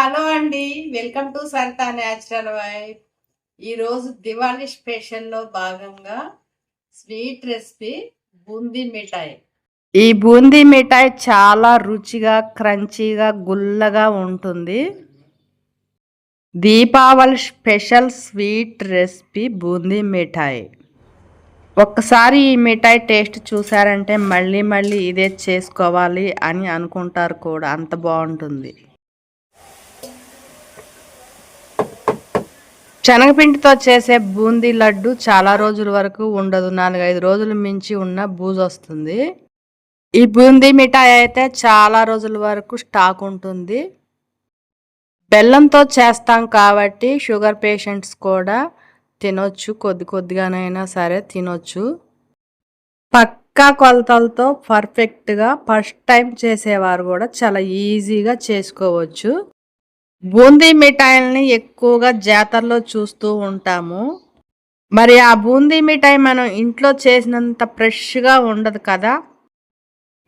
Hello అండి welcome to Santha natural wife. ఈరోజు దివాళీ స్పెషల్లో భాగంగా స్వీట్ రెసిపీ బూందీ మిఠాయి. ఈ బూందీ మిఠాయి చాలా రుచిగా క్రంచీగా గుల్లగా ఉంటుంది. Deepavali special sweet recipe boondi మిఠాయి. ఒక్కసారి ఈ మిఠాయి టేస్ట్ చూసారంటే మళ్ళీ మళ్ళీ ఇదే చేసుకోవాలి అని అనుకుంటారు కూడా అంత బాగుంటుంది. శనగపిండితో చేసే బూందీ లడ్డు చాలా రోజుల వరకు ఉండదు. నాలుగైదు రోజులు మించి ఉన్న బూజు వస్తుంది. ఈ బూందీ మిఠాయి అయితే చాలా రోజుల వరకు స్టాక్ ఉంటుంది. బెల్లంతో చేస్తాం కాబట్టి షుగర్ పేషెంట్స్ కూడా తినొచ్చు. కొద్ది కొద్దిగానైనా సరే తినొచ్చు. పక్కా కొలతలతో పర్ఫెక్ట్గా ఫస్ట్ టైం చేసేవారు కూడా చాలా ఈజీగా చేసుకోవచ్చు. బూందీ మిఠాయిల్ని ఎక్కువగా జాతరలో చూస్తూ ఉంటాము. మరి ఆ బూందీ మిఠాయి మనం ఇంట్లో చేసినంత ఫ్రెష్గా ఉండదు కదా.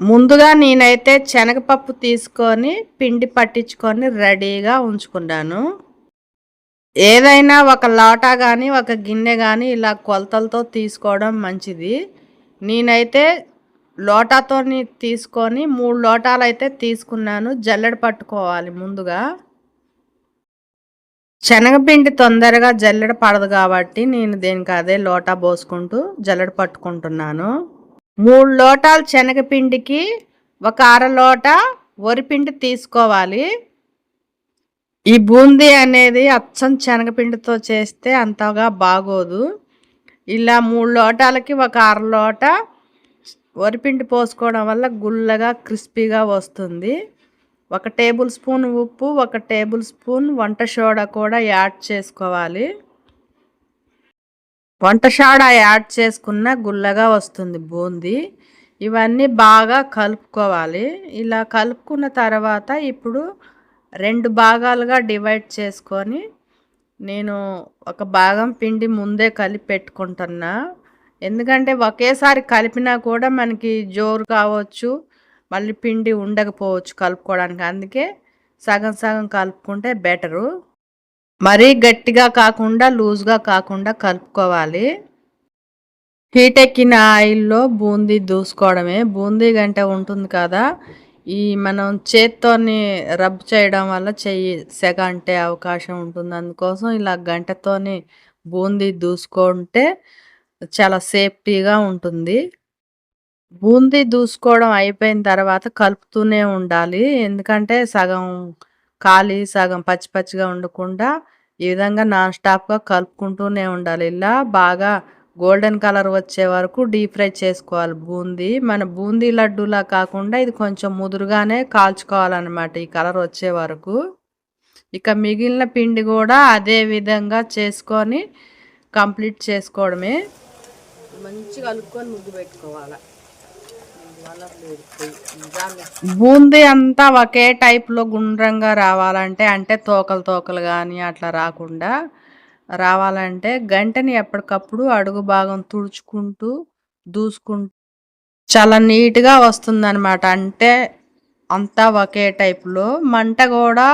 ముందుగా నేనైతే శనగపప్పు తీసుకొని పిండి పట్టించుకొని రెడీగా ఉంచుకున్నాను. ఏదైనా ఒక లోటా కానీ ఒక గిన్నె కానీ ఇలా కొలతలతో తీసుకోవడం మంచిది. నేనైతే లోటాతో తీసుకొని మూడు లోటాలు అయితే తీసుకున్నాను. జల్లెడ పట్టుకోవాలి ముందుగా. శనగపిండి తొందరగా జల్లెడ పడదు కాబట్టి నేను దీనికి అదే లోటా పోసుకుంటూ జల్లెడ పట్టుకుంటున్నాను. మూడు లోటాలు శనగపిండికి ఒక అర లోట వరిపిండి తీసుకోవాలి. ఈ బూందీ అనేది అచ్చం శనగపిండితో చేస్తే అంతగా బాగోదు. ఇలా మూడు లోటాలకి ఒక అర లోట వరిపిండి పోసుకోవడం వల్ల గుల్లగా క్రిస్పీగా వస్తుంది. ఒక టేబుల్ స్పూన్ ఉప్పు ఒక టేబుల్ స్పూన్ వంట సోడా కూడా యాడ్ చేసుకోవాలి. వంట సోడా యాడ్ చేసుకున్న గుల్లగా వస్తుంది బూందీ. ఇవన్నీ బాగా కలుపుకోవాలి. ఇలా కలుపుకున్న తర్వాత ఇప్పుడు రెండు భాగాలుగా డివైడ్ చేసుకొని నేను ఒక భాగం పిండి ముందే కలిపి పెట్టుకుంటున్నా. ఎందుకంటే ఒకేసారి కలిపినా కూడా మనకి జోరు కావచ్చు మళ్ళీ పిండి ఉండకపోవచ్చు కలుపుకోవడానికి. అందుకే సగం సగం కలుపుకుంటే బెటరు. మరీ గట్టిగా కాకుండా లూజ్గా కాకుండా కలుపుకోవాలి. హీట్ ఎక్కిన ఆయిల్లో బూందీ దూసుకోవడమే. బూందీ గంట ఉంటుంది కదా ఈ మనం చేత్తోని రబ్ చేయడం వల్ల చెయ్యి సెగ అంటే అవకాశం ఉంటుంది. అందుకోసం ఇలా గంటతోని బూందీ దూసుకుంటే చాలా సేఫ్టీగా ఉంటుంది. బూందీ దూసుకోవడం అయిపోయిన తర్వాత కలుపుతూనే ఉండాలి. ఎందుకంటే సగం ఖాళీ సగం పచ్చి పచ్చిగా ఉండకుండా ఈ విధంగా నాన్ స్టాప్గా కలుపుకుంటూనే ఉండాలి. ఇలా బాగా గోల్డెన్ కలర్ వచ్చే వరకు డీప్ ఫ్రై చేసుకోవాలి బూందీ. మన బూందీ లడ్డూలా కాకుండా ఇది కొంచెం ముదురుగానే కాల్చుకోవాలన్నమాట ఈ కలర్ వచ్చే వరకు. ఇక మిగిలిన పిండి కూడా అదే విధంగా చేసుకొని కంప్లీట్ చేసుకోవడమే. మంచిగా కలుపుకొని ముగ్గు పెట్టుకోవాలి. బూందీ అంతా ఒకే టైప్లో గుండ్రంగా రావాలంటే అంటే తోకలు తోకలు కానీ అట్లా రాకుండా రావాలంటే గంటని ఎప్పటికప్పుడు అడుగు భాగం తుడుచుకుంటూ దూసుకుంటూ చాలా నీట్గా వస్తుందన్నమాట. అంటే అంతా ఒకే టైప్లో. మంట కూడా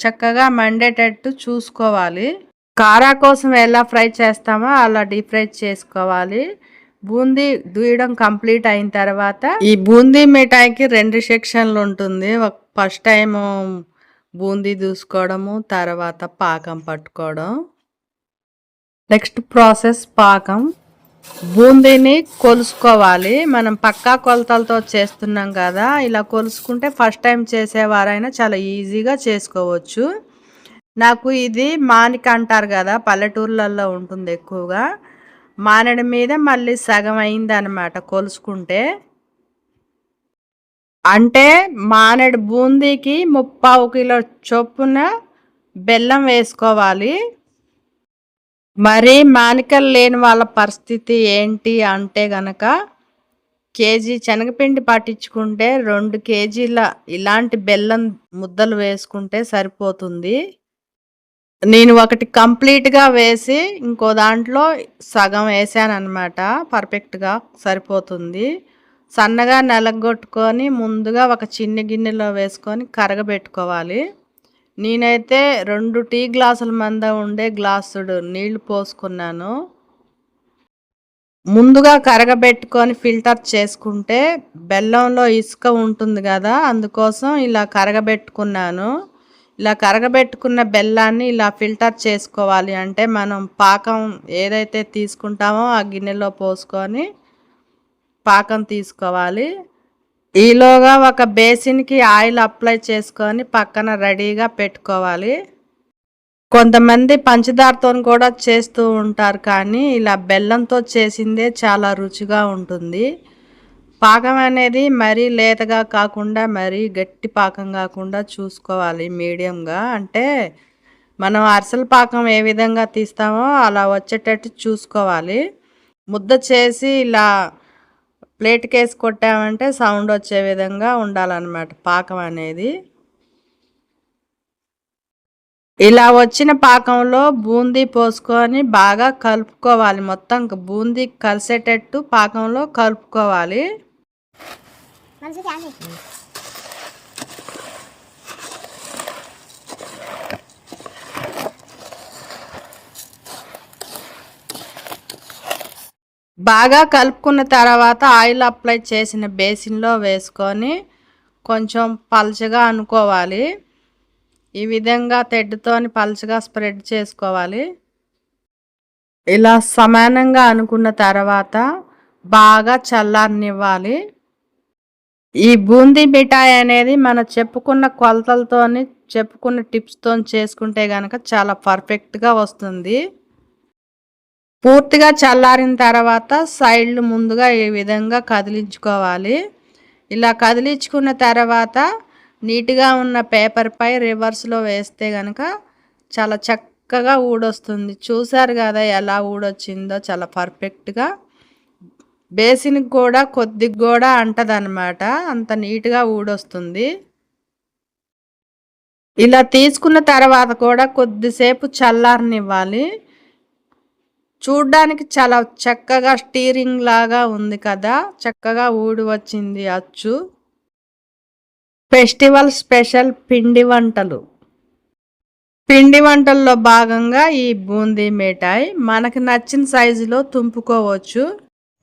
చక్కగా మండేటట్టు చూసుకోవాలి. కారా కోసం ఎలా ఫ్రై చేస్తామో అలా డీప్ ఫ్రై చేసుకోవాలి. బూందీ దూయడం కంప్లీట్ అయిన తర్వాత ఈ బూందీ మిఠాయికి రెండు సెక్షన్లు ఉంటుంది. ఫస్ట్ టైం బూందీ దూసుకోవడము తర్వాత పాకం పట్టుకోవడం. నెక్స్ట్ ప్రాసెస్ పాకం. బూందీని కొలుసుకోవాలి. మనం పక్కా కొలతలతో చేస్తున్నాం కదా. ఇలా కొలుసుకుంటే ఫస్ట్ టైం చేసేవారైనా చాలా ఈజీగా చేసుకోవచ్చు. నాకు ఇది మానిక అంటారు కదా పల్లెటూర్లలో ఉంటుంది ఎక్కువగా. మానడి మీద మళ్ళీ సగం అయిందనమాట కొలుసుకుంటే. అంటే మానడి బూందీకి ముప్పావు కిలో చొప్పున బెల్లం వేసుకోవాలి. మరి మానికలు లేని వాళ్ళ పరిస్థితి ఏంటి అంటే గనక కేజీ శనగపిండి పట్టించుకుంటే రెండు కేజీల ఇలాంటి బెల్లం ముద్దలు వేసుకుంటే సరిపోతుంది. నేను ఒకటి కంప్లీట్గా వేసి ఇంకో దాంట్లో సగం వేసాను అనమాట పర్ఫెక్ట్గా సరిపోతుంది. సన్నగా నలగొట్టుకొని ముందుగా ఒక చిన్న గిన్నెలో వేసుకొని కరగబెట్టుకోవాలి. నేనైతే రెండు టీ గ్లాసుల మంద ఉండే గ్లాసుడు నీళ్ళు పోసుకున్నాను. ముందుగా కరగబెట్టుకొని ఫిల్టర్ చేసుకుంటే బెల్లంలో ఇసుక ఉంటుంది కదా అందుకోసం ఇలా కరగబెట్టుకున్నాను. ఇలా కరగబెట్టుకున్న బెల్లాన్ని ఇలా ఫిల్టర్ చేసుకోవాలి అంటే మనం పాకం ఏదైతే తీసుకుంటామో ఆ గిన్నెలో పోసుకొని పాకం తీసుకోవాలి. ఈలోగా ఒక బేసిన్కి ఆయిల్ అప్లై చేసుకొని పక్కన రెడీగా పెట్టుకోవాలి. కొంతమంది పంచదారతో కూడా చేస్తూ ఉంటారు కానీ ఇలా బెల్లంతో చేసిందే చాలా రుచిగా ఉంటుంది. పాకం అనేది మరీ లేతగా కాకుండా మరీ గట్టి పాకం కాకుండా చూసుకోవాలి మీడియంగా. అంటే మనం అరసల పాకం ఏ విధంగా తీస్తామో అలా వచ్చేటట్టు చూసుకోవాలి. ముద్ద చేసి ఇలా ప్లేట్కి వేసి కొట్టామంటే సౌండ్ వచ్చే విధంగా ఉండాలన్నమాట పాకం అనేది. ఇలా వచ్చిన పాకంలో బూందీ పోసుకొని బాగా కలుపుకోవాలి మొత్తం. బూందీ కలిసేటట్టు పాకంలో కలుపుకోవాలి. బాగా కలుపుకున్న తర్వాత ఆయిల్ అప్లై చేసిన బేసిన్లో వేసుకొని కొంచెం పలచగా అనుకోవాలి. ఈ విధంగా తెడ్డుతోని పలచగా స్ప్రెడ్ చేసుకోవాలి. ఇలా సమానంగా అనుకున్న తర్వాత బాగా చల్లారనివ్వాలి. ఈ బూందీ మిఠాయి అనేది మనం చెప్పుకున్న కొలతలతోని చెప్పుకున్న టిప్స్తో చేసుకుంటే కనుక చాలా పర్ఫెక్ట్గా వస్తుంది. పూర్తిగా చల్లారిన తర్వాత సైడ్లు ముందుగా ఈ విధంగా కదిలించుకోవాలి. ఇలా కదిలించుకున్న తర్వాత నీట్గా ఉన్న పేపర్పై రివర్స్లో వేస్తే కనుక చాలా చక్కగా ఊడొస్తుంది. చూసారు కదా ఎలా ఊడొచ్చిందో చాలా పర్ఫెక్ట్గా. బేసిన్కి కూడా కొద్దిగా కూడా అంటదనమాట అంత నీట్గా ఊడొస్తుంది. ఇలా తీసుకున్న తర్వాత కూడా కొద్దిసేపు చల్లారనివ్వాలి. చూడ్డానికి చాలా చక్కగా స్టీరింగ్ లాగా ఉంది కదా. చక్కగా ఊడి వచ్చింది అచ్చు. ఫెస్టివల్ స్పెషల్ పిండి వంటలు. పిండి వంటల్లో భాగంగా ఈ బూందీ మిఠాయి మనకు నచ్చిన సైజులో తుంపుకోవచ్చు.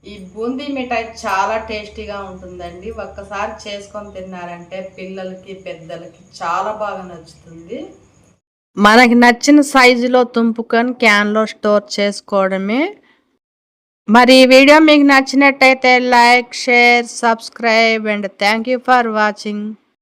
ఈ బూందీ మిఠాయి చాలా టేస్టీగా ఉంటుందండి. ఒక్కసారి చేసుకొని తిన్నారంటే పిల్లలకి పెద్దలకి చాలా బాగా నచ్చుతుంది. మనకి నచ్చిన సైజులో తుంపుకొని క్యాన్లో స్టోర్ చేసుకోవడమే. మరి ఈ వీడియో మీకు నచ్చినట్టయితే like share subscribe and thank you for watching.